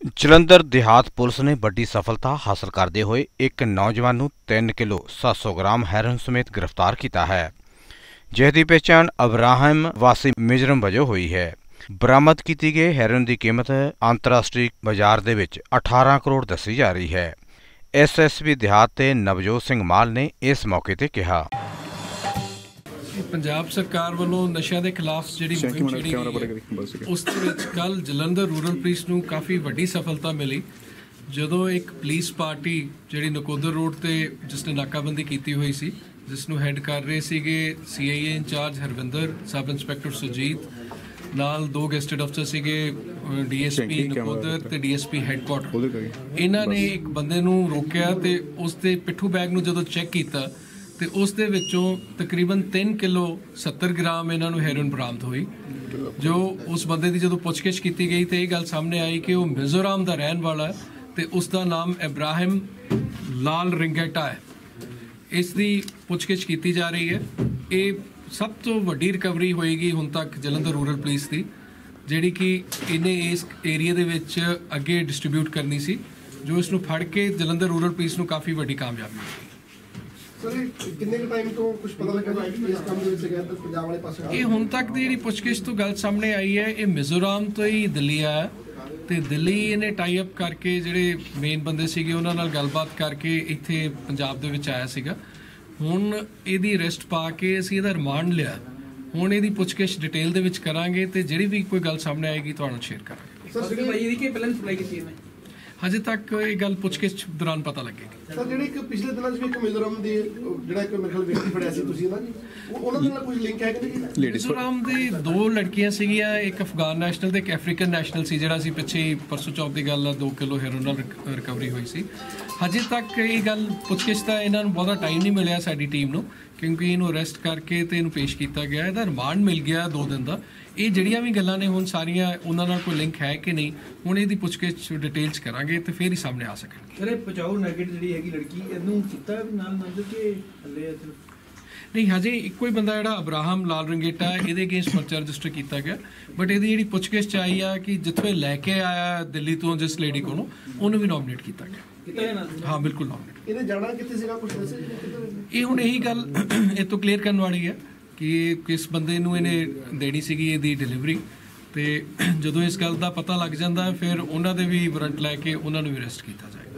Jalandhar ਦਿਹਾਤ police ਨੇ ਵੱਡੀ ਸਫਲਤਾ ਹਾਸਲ ਕਰਦੇ ਹੋਏ ਇੱਕ ਨੌਜਵਾਨ ਨੂੰ 3 ਕਿਲੋ 700 ਗ੍ਰਾਮ ਹੈਰੋਇਨ ਸਮੇਤ ਗ੍ਰਿਫਤਾਰ ਕੀਤਾ ਹੈ, ਜਿਸ ਦੀ ਪਛਾਣ ਅਬਰਾਹਮ ਵਾਸੀ ਮਿਜਰਮ ਵਜੋਂ ਹੋਈ ਹੈ। ਬਰਾਮਦ ਕੀਤੀ ਗਈ ਹੈਰੋਇਨ ਦੀ ਕੀਮਤ ਅੰਤਰਰਾਸ਼ਟਰੀ ਬਾਜ਼ਾਰ ਦੇ ਵਿੱਚ 18 ਕਰੋੜ ਦੱਸੀ ਜਾ ਰਹੀ ਹੈ। ਐਸਐਸਪੀ ਦਿਹਾਤ ਤੇ ਨਵਜੋਤ ਸਿੰਘ ਮਾਲ ਨੇ ਇਸ ਮੌਕੇ ਤੇ ਕਿਹਾ। ਪੰਜਾਬ ਸਰਕਾਰ ਵੱਲੋਂ ਨਸ਼ਿਆਂ ਦੇ ਖਿਲਾਫ ਜਿਹੜੀ ਮੁਹਿੰਮ ਛੇੜੀ ਗਈ ਹੈ, ਉਸ ਦੇ ਵਿੱਚ ਕੱਲ ਜਲੰਧਰ ਰੂਰਲ ਪੁਲਿਸ ਨੂੰ ਕਾਫੀ ਵੱਡੀ ਸਫਲਤਾ ਮਿਲੀ। ਜਦੋਂ ਇੱਕ ਪੁਲਿਸ ਪਾਰਟੀ ਜਿਹੜੀ ਨਕੋਦਰ ਰੋਡ ਤੇ ਜਿਸ ਨੇ ਨਾਕਾਬੰਦੀ ਕੀਤੀ ਹੋਈ ਸੀ ਜਿਸ ਨੂੰ ਹੈੱਡ ਕਰ ਰਹੇ ਸੀਗੇ CIA incharge Harvinder sub inspector Sujit ਨਾਲ ਦੋ ਗੈਸਟਡ ਅਫਸਰ ਸੀਗੇ ਡੀਐਸਪੀ ਨਕੋਦਰ ਤੇ ਡੀਐਸਪੀ ਹੈੱਡਕੁਆਟਰ ਇਹਨਾਂ ਨੇ ਇੱਕ ਬੰਦੇ ਨੂੰ ਰੋਕਿਆ ਤੇ ਉਸ ਦੇ ਪਿੱਠੂ ਬੈਗ ਨੂੰ ਜਦੋਂ ਚੈੱਕ ਕੀਤਾ ਤੇ ਉਸ ਦੇ ਵਿੱਚੋਂ ਤਕਰੀਬਨ 3 ਕਿਲੋ 70 ਗ੍ਰਾਮ ਇਹਨਾਂ ਨੂੰ ਹੈਰੋਇਨ ਬਰਾਮਦ ਹੋਈ। ਜੋ ਉਸ ਬੰਦੇ ਦੀ ਜਦੋਂ ਪੁੱਛਗਿੱਛ ਕੀਤੀ ਗਈ ਤੇ ਇਹ ਗੱਲ ਸਾਹਮਣੇ ਆਈ ਕਿ ਉਹ ਮਿਜ਼ੋਰਾਮ ਦਾ ਰਹਿਣ ਵਾਲਾ ਹੈ ਤੇ ਉਸ ਦਾ ਨਾਮ ਇਬਰਾਹਿਮ ਲਾਲ ਰਿੰਗੇਟਾ ਹੈ। ਇਸ ਦੀ ਪੁੱਛਗਿੱਛ ਕੀਤੀ ਜਾ ਰਹੀ ਹੈ। ਇਹ ਸਭ ਤੋਂ ਵੱਡੀ ਰਿਕਵਰੀ ਹੋਏਗੀ ਹੁਣ ਤੱਕ ਜਲੰਧਰ ਰੂਰਲ ਪੁਲਿਸ ਦੀ, ਜਿਹੜੀ ਕਿ ਇਹਨੇ ਇਸ ਏਰੀਆ ਦੇ ਵਿੱਚ ਅੱਗੇ ਡਿਸਟ੍ਰੀਬਿਊਟ ਕਰਨੀ ਸੀ, ਜੋ ਇਸ ਨੂੰ ਫੜ ਕੇ ਜਲੰਧਰ ਰੂਰਲ ਪੁਲਿਸ ਨੂੰ ਕਾਫੀ ਵੱਡੀ ਕਾਮਯਾਬੀ ਮਿਲੀ ਸਰ ਇਹ ਕਿੰਨੇ ਕੁ ਟਾਈਮ ਤੋਂ ਕੁਝ ਪਤਾ ਲੱਗਾ ਜੀ ਇਸ ਕੰਮ ਦੇ ਵਿੱਚ ਗਿਆ ਤਾਂ ਪੰਜਾਬ ਵਾਲੇ ਪਾਸੇ ਇਹ ਹੁਣ ਤੱਕ ਦੀ ਜਿਹੜੀ ਪੁੱਛਗਿੱਛ ਤੋਂ ਗੱਲ ਸਾਹਮਣੇ ਆਈ ਹੈ ਇਹ ਮਿਜ਼ੋਰਾਮ ਤੋਂ ਹੀ ਦਿੱਲੀ ਆਇਆ ਤੇ ਦਿੱਲੀ ਇਹਨੇ ਟਾਈ ਅਪ ਕਰਕੇ ਜਿਹੜੇ ਮੇਨ ਬੰਦੇ ਸੀਗੇ ਉਹਨਾਂ ਨਾਲ ਗੱਲਬਾਤ ਕਰਕੇ ਇੱਥੇ ਪੰਜਾਬ ਦੇ ਵਿੱਚ ਆਇਆ ਸੀਗਾ। ਹੁਣ ਇਹਦੀ ਅਰੈਸਟ ਪਾ ਕੇ ਅਸੀਂ ਇਹਦਾ ਰਿਮਾਂਡ ਲਿਆ। ਹੁਣ ਇਹਦੀ ਪੁੱਛਗਿੱਛ ਡਿਟੇਲ ਦੇ ਵਿੱਚ ਕਰਾਂਗੇ ਤੇ ਜਿਹੜੀ ਵੀ ਕੋਈ ਗੱਲ ਸਾਹਮਣੇ ਆਏਗੀ ਤੁਹਾਨੂੰ ਸ਼ੇਅਰ ਕਰਾਂਗੇ। ਸਰ ਸਰ ਭਾਈ ਇਹਦੀ ਕੀ ਪਹਿਲਾਂ ਸਪਲਾਈ ਕੀਤੀ ਇਹਨੇ ਹਜੇ ਤੱਕ ਇਹ ਗੱਲ ਪੁੱਛਗਿੱਛ ਦੌਰਾਨ ਪਤਾ ਲੱਗੇਗੀ। ਸਰ ਜਿਹੜੀ ਇੱਕ ਪਿਛਲੇ ਦਿਨਾਂ 'ਚ ਵੀ ਇੱਕ ਮਿਜ਼ੋਰਮ ਦੀ ਜਿਹੜਾ ਇੱਕ ਮੇਰੇ ਖਿਆਲ ਵਿਅਕਤੀ ਫੜਿਆ ਸੀ ਤੁਸੀਂ ਨਾ ਜੀ ਉਹ- ਉਹਨਾਂ ਦੇ ਨਾਲ ਕੁਝ ਲਿੰਕ ਹੈ ਕਿ ਨਹੀਂ? ਮਿਜ਼ੋਰਮ ਦੀ ਦੋ ਲੜਕੀਆਂ ਸੀਗੀਆਂ ਇੱਕ ਅਫਗਾਨ ਨੈਸ਼ਨਲ ਤੇ ਇੱਕ ਅਫਰੀਕਨ ਨੈਸ਼ਨਲ ਸੀ ਜਿਹੜਾ ਸੀ ਪਿੱਛੇ ਪਰਸੋਂ ਚੌਥ ਦੀ ਗੱਲ ਆ 2 ਕਿਲੋ ਹੈਰੋਇਨ ਨਾਲ ਰਿਕਵਰੀ ਹੋਈ ਸੀ। ਹਜੇ ਤੱਕ ਇਹ ਗੱਲ ਪੁੱਛਗਿੱਛ ਦਾ ਇਹਨਾਂ ਨੂੰ ਬਹੁਤਾ ਟਾਈਮ ਨਹੀਂ ਮਿਲਿਆ ਸਾਡੀ ਟੀਮ ਨੂੰ। ਕਿਉਂਕਿ ਇਹਨੂੰ ਅਰੈਸਟ ਕਰਕੇ ਤੇ ਇਹਨੂੰ ਪੇਸ਼ ਕੀਤਾ ਗਿਆ। ਇਹਦਾ ਰਿਮਾਂਡ ਮਿਲ ਗਿਆ 2 ਦਿਨ ਦਾ। ਇਹ ਜਿਹੜੀਆਂ ਵੀ ਗੱਲਾਂ ਨੇ ਹੁਣ ਸਾਰੀਆਂ ਉਹਨਾਂ ਨਾਲ ਕੋਈ ਲਿੰਕ ਹੈ ਕਿ ਨਹੀਂ, ਹੁਣ ਇਹਦੀ ਪੁੱਛਗਿੱਛ ਡਿਟੇਲਸ ਕਰਾਂਗੇ ਤੇ ਫੇਰ ਹੀ ਸਾਹਮਣੇ ਆ ਸਕਣਗੇ। ਸਰ, ਇਹ ਪਚਾਓ ਨੈਗੇਟ ਜਿਹੜੀ ਹੈਗੀ ਲੜਕੀ, ਇਹਨੂੰ ਕੀਤਾ ਨਾਲ ਨਾਲ ਕਿ ਹੱਲੇ ਆ ਨਹੀਂ ਹਜੇ ਇੱਕੋ ਹੀ ਬੰਦਾ ਜਿਹੜਾ ਅਬਰਾਹਮ ਲਾਲ ਰੰਗੇਟਾ ਇਹਦੇ ਅਗੇਂਸਟ ਪਰਚਾ ਰਜਿਸਟਰ ਕੀਤਾ ਗਿਆ। ਬਟ ਇਹਦੀ ਜਿਹੜੀ ਪੁੱਛਗਿੱਛ ਚ ਆਈ ਆ ਕਿ ਜਿੱਥੋਂ ਇਹ ਲੈ ਕੇ ਆਇਆ ਦਿੱਲੀ ਤੋਂ ਜਿਸ ਲੇਡੀ ਕੋਲੋਂ ਉਹਨੂੰ ਵੀ ਨੋਮੀਨੇਟ ਕੀਤਾ ਗਿਆ। ਹੈ ਬਿਲਕੁਲ ਨੋਮੀਨੇਟ ਇਹਨੇ ਜਾਣਾ ਕਿੱਥੇ ਸੀਗਾ? ਕੁਝ ਦੱਸੇ ਇਹ ਹੁਣ ਇਹੀ ਗੱਲ ਇਹ ਤੋਂ ਕਲੀਅਰ ਕਰਨ ਵਾਲੀ ਹੈ ਕਿ ਕਿਸ ਬੰਦੇ ਨੂੰ ਇਹਨੇ ਦੇਣੀ ਸੀਗੀ ਇਹਦੀ ਡਿਲੀਵਰੀ ਤੇ ਜਦੋਂ ਇਸ ਗੱਲ ਦਾ ਪਤਾ ਲੱਗ ਜਾਂਦਾ ਫਿਰ ਉਹਨਾਂ ਦੇ ਵੀ ਵਾਰੰਟ ਲੈ ਕੇ ਉਹਨਾਂ ਨੂੰ ਵੀ ਅਰੈਸਟ ਕੀਤਾ ਜਾਂਦਾ